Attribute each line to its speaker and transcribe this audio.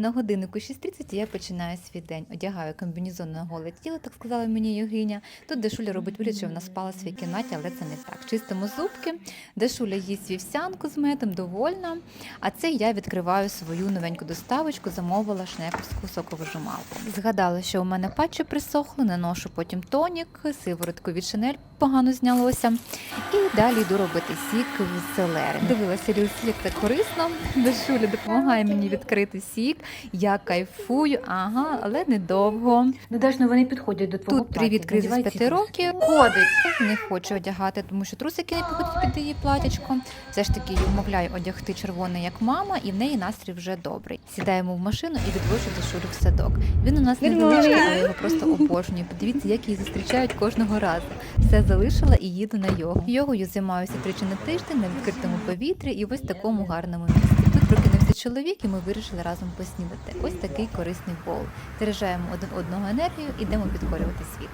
Speaker 1: На годиннику 6.30 я починаю свій день. Одягаю комбінезон на голе тіло, так сказала мені йогиня. Тут Дашуля робить вигляд, що вона спала в своїй кімнаті, але це не так. Чистимо зубки. Дашуля їсть вівсянку з медом, довольна. А це я відкриваю свою новеньку доставочку, замовила шнековську соковижималку. Згадала, що у мене патчі присохли, наношу потім тонік, сиворотку від шинель погано знялося. І далі йду робити сік з селери. Дивилася Рілсі, як це корисно. Дашуля допомагає мені відкрити сік. Я кайфую, ага, але недовго.
Speaker 2: Ну, Даш, ну вони підходять до твого
Speaker 1: Тут
Speaker 2: плаття.
Speaker 1: кризис
Speaker 2: Надівай
Speaker 1: 5 років. Ходить. Не хочу одягати, тому що трусики не підходять під її платячко. Все ж таки її вмовляю одягти червоне, як мама, і в неї настрій вже добрий. Сідаємо в машину і відвожу Дашулю в садок. Він у нас не залишив, але його просто обожнюю. Подивіться, як її зустрічають кожного разу. Все залишила і їду на йогу. Йогою займаюся тричі на тиждень на відкритому повітрі і в ось такому гарному місці. Прокинувся чоловік, і ми вирішили разом поснідати. Ось такий корисний бол. Заряджаємо один одного енергію, ідемо підкорювати світ.